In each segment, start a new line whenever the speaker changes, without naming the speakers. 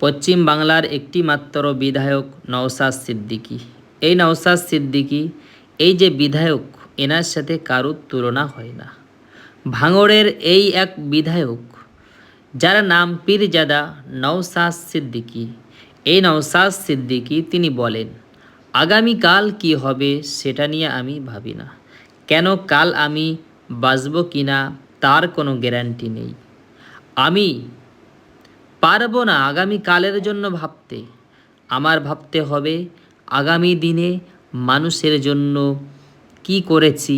পশ্চিম বাংলার একটি মাত্র বিধায়ক নওসাদ সিদ্দিকী। এই নওসাদ সিদ্দিকী, এই যে বিধায়ক, এনার সাথে কারুর তুলনা হয় না। ভাঙড়ের এই এক বিধায়ক, যার নাম পীরজাদা নওসাদ সিদ্দিকী। এই নওসাদ সিদ্দিকী তিনি বলেন, আগামীকাল কি হবে সেটা নিয়ে আমি ভাবি না। কেন কাল আমি বাঁচব কি না তার কোনো গ্যারান্টি নেই। আমি পারব না আগামী কালের জন্য ভাবতে। আমার ভাবতে হবে, আগামী দিনে মানুষের জন্য কি করেছি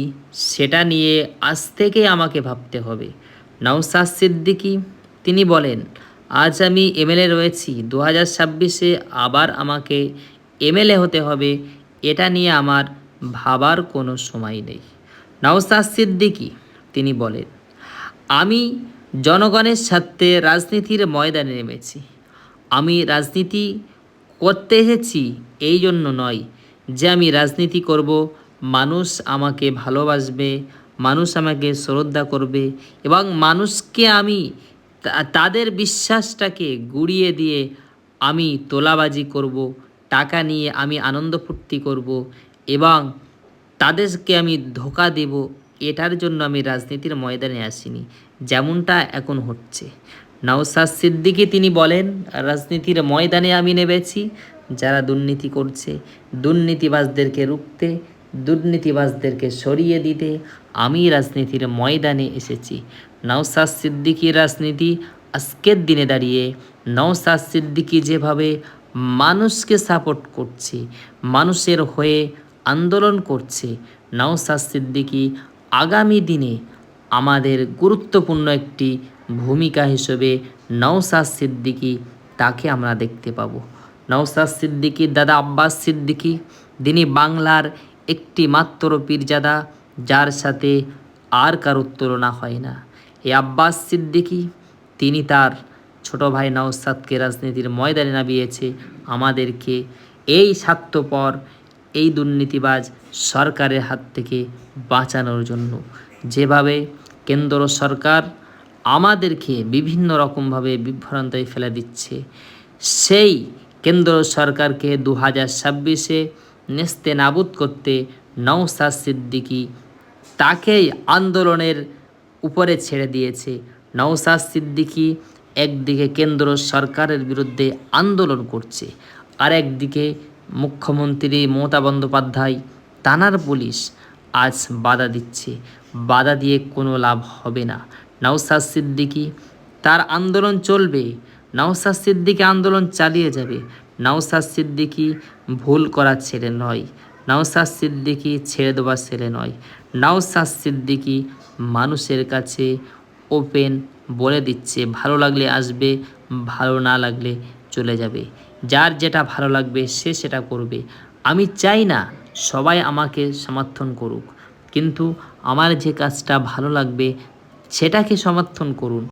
সেটা নিয়ে আজ থেকে আমাকে ভাবতে হবে। নওসাদ সিদ্দিকী, তিনি বলেন, আজ আমি এমএলএ রয়েছি দু হাজার ছাব্বিশে আবার আমাকে এমএলএ হতে হবে, এটা নিয়ে আমার ভাবার কোনো সময় নেই। নওসাদ সিদ্দিকী, তিনি বলেন, আমি জনগণের স্বার্থে রাজনীতির ময়দানে নেমেছি। আমি রাজনীতি করতে এসেছি এই জন্য নয় যে আমি রাজনীতি করব। মানুষ আমাকে ভালোবাসবে, মানুষ আমাকে শ্রদ্ধা করবে এবং মানুষকে আমি তাদের বিশ্বাসটাকে গুড়িয়ে দিয়ে আমি তোলাবাজি করব, টাকা নিয়ে আমি আনন্দ ফুর্তি করব এবং তাদেরকে আমি ধোকা দেব। এটার জন্য আমি রাজনীতির ময়দানে আসিনি। যেমনটা এখন হচ্ছে। নওসাদ সিদ্দিকী তিনি বলেন, রাজনীতির ময়দানে আমি নেমেছি, যারা দুর্নীতি করছে, দুর্নীতিবাজদেরকে রুখতে, দুর্নীতিবাজদেরকে সরিয়ে দিতে আমি রাজনীতির ময়দানে এসেছি। নওসাদ সিদ্দিকীর রাজনীতি আজকের দিনে দাঁড়িয়ে নওসাদ সিদ্দিকী যেভাবে মানুষকে সাপোর্ট করছে, মানুষের হয়ে আন্দোলন করছে নওসাদ সিদ্দিকী আগামী দিনে আমাদের গুরুত্বপূর্ণ একটি ভূমিকা হিসেবে নওসাদ সিদ্দিকী তাকে আমরা দেখতে পাবো। নওসাদ সিদ্দিকীর দাদা আব্বাস সিদ্দিকী তিনি বাংলার একটি মাত্র পীরজাদা, যার সাথে আর কারোর তুলনা হয় না। এই আব্বাস সিদ্দিকী, তিনি তার ছোট ভাই নওসাদকে রাজনীতির ময়দানে নামিয়েছে। আমাদেরকে এই স্বার্থপর এই দুর্নীতিবাজ সরকারের হাত থেকে বাঁচানোর জন্য। যেভাবে কেন্দ্র সরকার আমাদেরকে বিভিন্ন রকমভাবে বিভ্রান্তায় ফেলে দিচ্ছে, সেই কেন্দ্র সরকারকে দু হাজার ছাব্বিশে নেস্তে নাবুদ করতে নওসাদ সিদ্দিকী তাকেই আন্দোলনের উপরে ছেড়ে দিয়েছে। নওসাদ সিদ্দিকী একদিকে কেন্দ্র সরকারের বিরুদ্ধে আন্দোলন করছে আর একদিকে মুখ্যমন্ত্রী মমতা বন্দ্যোপাধ্যায়, তানার পুলিশ আজ বাধা দিচ্ছে। বাধা দিয়ে কোনো লাভ হবে না। নওসাদ সিদ্দিকী, তার আন্দোলন চলবে। নওসাদ সিদ্দিকী আন্দোলন চালিয়ে যাবে। নওসাদ সিদ্দিকী ভুল করার ছেলে নয়। নওসাদ সিদ্দিকী ছেড়ে দেওয়ার ছেলে নয়। নওসাদ সিদ্দিকী মানুষের কাছে ওপেন বলে দিচ্ছে, ভালো লাগলে আসবে, ভালো না লাগলে চলে যাবে। যার যেটা ভালো লাগবে সে সেটা করবে। আমি চাই না সবাই আমাকে সমর্থন করুক, কিন্তু আমার যে কাজটা ভালো লাগবে সেটাকে সমর্থন করুন।